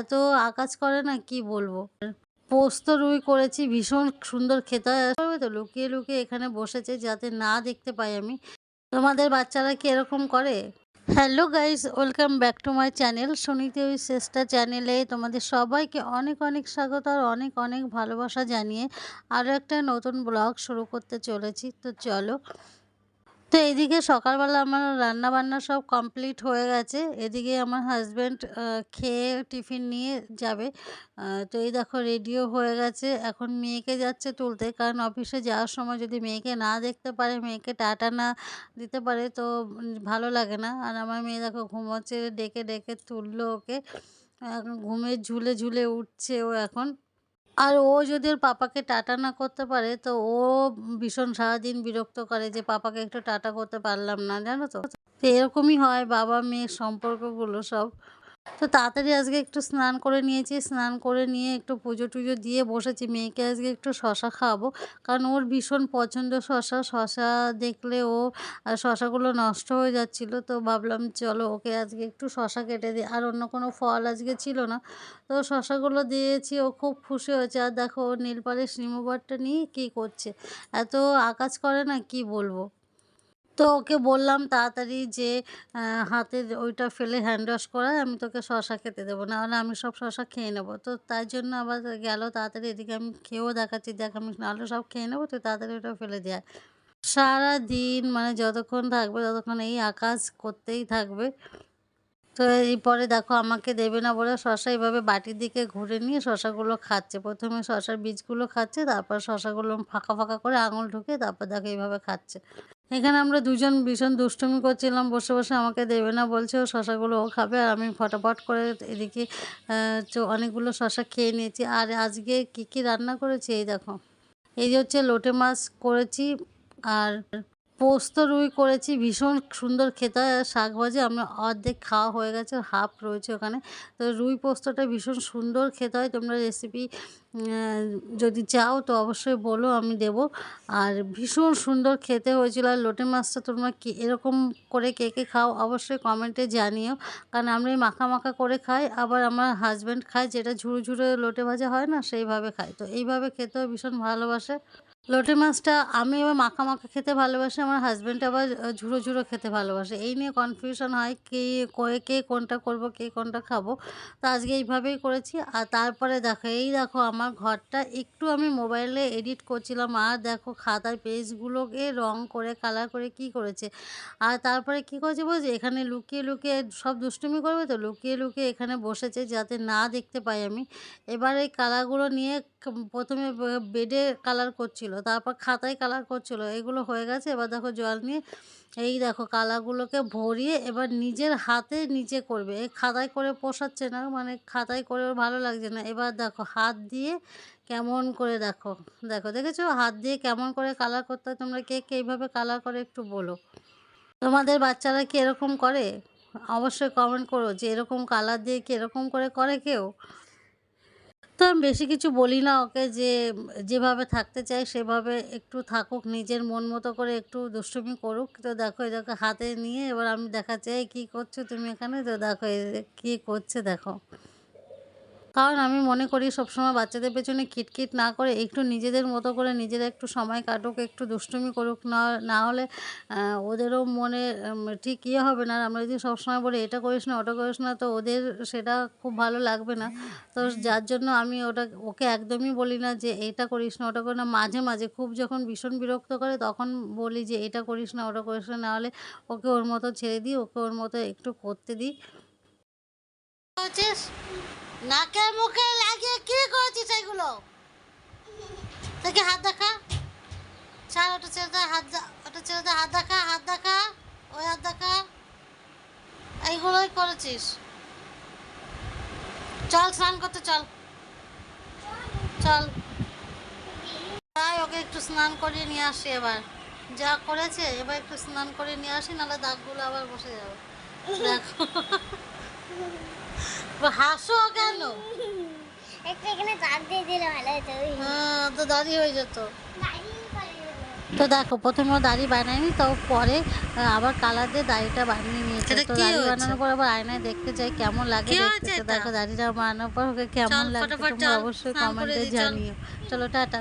এত আকাজ করে না কি বলব? পোস্ত রুই করেছি, ভীষণ সুন্দর খেতে হয়। তো লুকিয়ে লুকিয়ে এখানে বসেছে যাতে না দেখতে পাই আমি। তোমাদের বাচ্চারা কি এরকম করে? Hello guys welcome back to my channel Suniti ওই চেষ্টা চ্যানেলে তোমাদের সবাইকে অনেক অনেক স্বাগত আর অনেক অনেক ভালোবাসা জানিয়ে আরও একটা নতুন ব্লগ শুরু করতে চলেছি। তো চলো তো এদিকে সকালবেলা আমার রান্না বান্না সব কমপ্লিট হয়ে গেছে। এদিকে আমার হাজব্যান্ড খেয়ে টিফিন নিয়ে যাবে। তো এই দেখো রেডিও হয়ে গেছে। এখন মেয়েকে যাচ্ছে তুলতে। কারণ অফিসে যাওয়ার সময় যদি মেয়েকে না দেখতে পারে, মেয়েকে টাটা না দিতে পারে, তো ভালো লাগে না। আর আমার মেয়ে দেখো ঘুমোচ্ছে, ডেকে ডেকে তুললো ওকে। এখন ঘুমে ঝুলে ঝুলে উঠছে ও এখন। আর ও যদি ওর পাপাকে টাটা না করতে পারে, তো ও ভীষণ সারাদিন বিরক্ত করে যে, পাপাকে একটু টাটা করতে পারলাম না জানো তো? এরকমই হয় বাবা মেয়ের সম্পর্কগুলো সব। তো তাড়াতাড়ি আজকে একটু স্নান করে নিয়েছি। স্নান করে নিয়ে একটু পুজো টুজো দিয়ে বসেছি। মেয়েকে আজকে একটু শশা খাওয়াবো। কারণ ওর ভীষণ পছন্দ শশা। শশা দেখলে ও শশাগুলো নষ্ট হয়ে যাচ্ছিল। তো ভাবলাম চলো ওকে আজকে একটু শশা কেটে দিই। আর অন্য কোনো ফল আজকে ছিল না। তো শশাগুলো দিয়েছি। ও খুব খুশি হয়েছে। আর দেখো, ও নীল পালিশ রিমুভারটা নিয়ে কী করছে? এত আকাজ করে না, কি বলব? তো ওকে বললাম তাড়াতাড়ি যে হাতে ওইটা ফেলে হ্যান্ড ওয়াশ করায় আমি তোকে শশা খেতে দেবো। না হলে আমি সব শশা খেয়ে নেব। তো তাই জন্য আবার গেল তাড়াতাড়ি এদিকে আমি খেয়েও দেখাচ্ছি। দেখ আমি নাহলে সব খেয়ে নেব, তুই তাড়াতাড়ি ওটা ফেলে দেয় সারা দিন মানে যতক্ষণ থাকবে ততক্ষণ এই আকাশ করতেই থাকবে। তো এই পরে দেখো আমাকে দেবে না বলে শশা এইভাবে বাটির দিকে ঘুরে নিয়ে শশাগুলো খাচ্ছে। প্রথমে শশার বীজগুলো খাচ্ছে, তারপর শশাগুলো ফাঁকা ফাঁকা করে আঙুল ঢুকে তারপর দেখো এইভাবে খাচ্ছে। এখানে আমরা দুজন ভীষণ দুষ্টুমি করছিলাম, বসে বসে আমাকে দেবে না, বলছে ও শশাগুলো ও খাবে আর আমি ফটাফট করে এদিকে অনেকগুলো শশা খেয়ে নিয়েছি। আর আজকে কি কি রান্না করেছি এই দেখো। এই যে হচ্ছে লোটে মাছ করেছি আর পোস্ত রুই করেছি, ভীষণ সুন্দর খেতে শাক ভাজি আমার অর্ধেক খাওয়া হয়ে গেছে, হাফ রয়েছে ওখানে। তো রুই পোস্তটা ভীষণ সুন্দর খেতে হয়। তোমরা রেসিপি যদি চাও তো অবশ্যই বলো, আমি দেবো। আর ভীষণ সুন্দর খেতে হয়েছিল। আর লোটে মাছটা তোমরা কি, এরকম করে কে কে খাও অবশ্যই কমেন্টে জানিও। কারণ আমরা এই মাখা মাখা করে খাই, আবার আমার হাজব্যান্ড খায়, যেটা ঝুড়ো ঝুড়ো লোটে ভাজা হয় না, সেইভাবে খাই তো এইভাবে খেতেও ভীষণ ভালোবাসে। লোটে মাছটা আমি আবার মাখা মাখা খেতে ভালোবাসি, আমার হাজব্যান্ড আবার ঝুড়ো ঝুড়ো খেতে ভালোবাসে। এই নিয়ে কনফিউশন হয়, কে কয়ে কে কোনটা করব, কে কোনটা খাব। তো আজকে এইভাবেই করেছি। আর তারপরে দেখো, এই দেখো আমার ঘরটা একটু আমি মোবাইলে এডিট করছিলাম। আর দেখো খাতার পেজগুলোকে রং করে কালার করে কি করেছে? আর তারপরে কি করেছে বলছে? এখানে লুকিয়ে লুকিয়ে সব দুষ্টুমি করবে তো? লুকিয়ে লুকিয়ে এখানে বসেছে যাতে না দেখতে পাই আমি। এবার এই কালারগুলো নিয়ে প্রথমে বেডে কালার করছিল, তারপর খাতায় কালার করছিল। এগুলো হয়ে গেছে। এবার দেখো জল নিয়ে এই দেখো কালারগুলোকে ভরিয়ে এবার নিজের হাতে নিচে করবে। এই খাতায় করে পোষাচ্ছে না মানে খাতায় করে ভালো লাগছে না। এবার দেখো হাত দিয়ে কেমন করে দেখো দেখো দেখেছ? হাত দিয়ে কেমন করে কালার করতে হয়? তোমরা কে কে এইভাবে কালার করে একটু বলো। তোমাদের বাচ্চারা কি এরকম করে? অবশ্যই কমেন্ট করো যে এরকম কালার দিয়ে কি এরকম করে করে কেউ? তো আমি বেশি কিছু বলি না ওকে যে, যেভাবে থাকতে চাই সেভাবে একটু থাকুক, নিজের মন মতো করে একটু দুষ্টুমি করুক। তো দেখো এদেরকে হাতে নিয়ে এবার আমি দেখা চাই কী করছ তুমি এখানে? তো দেখো এদের কী করছে, দেখো। কারণ আমি মনে করি সবসময় বাচ্চাদের পেছনে কিটকিট না করে একটু নিজেদের মতো করে নিজেরা একটু সময় কাটুক, একটু দুষ্টুমি করুক, না না হলে ওদেরও মনে ঠিক ইয়ে হবে না। আমরা যদি সবসময় বলি, এটা করিস না, ওটা করিস না, তো ওদের সেটা খুব ভালো লাগবে না। তো যার জন্য আমি ওটা, ওকে একদমই বলি না যে, এটা করিস না, ওটা করিস না, মাঝে মাঝে খুব যখন ভীষণ বিরক্ত করে, তখন বলি যে, এটা করিস না, ওটা করিস না নাহলে ওকে ওর মতো ছেড়ে দিই, ওকে ওর মতো একটু করতে দিই। নাকে মুখে লাগিয়ে কি করেছিস এগুলো? দেখি হাত দেখা। ছাড়, ওটা ছেড়ে দে, হাত ওটা ছেড়ে দে, হাত দেখা হাত দেখা, ওই হাত দেখা। এইগুলোই করেছিস। চল, স্নান করতে চল। চল। তাই ওকে একটু স্নান করিয়ে নিয়ে আসি এবার। যা করেছে, এবার একটু স্নান করে নিয়ে আসি, নাহলে দাগগুলো আবার বসে যাবে। দেখো। হাসো কেন? একটু এখানে দাগ দিয়ে দিলে ভালো হতো। হ্যাঁ তো দাঁড়িয়ে হয়ে যেত। তো দেখো প্রথমে দাড়ি বানায়নি তো পরে আবার কালার দিয়ে দাড়িটা বানিয়ে নিয়েছে। তো দাড়ি বানানোর পর আবার আয়নায় দেখতে চাই কেমন লাগে দেখতে? দেখো দাড়িটা বানানোর পর ওকে কেমন লাগে অবশ্যই কমেন্টে জানিও। চলো টাটা।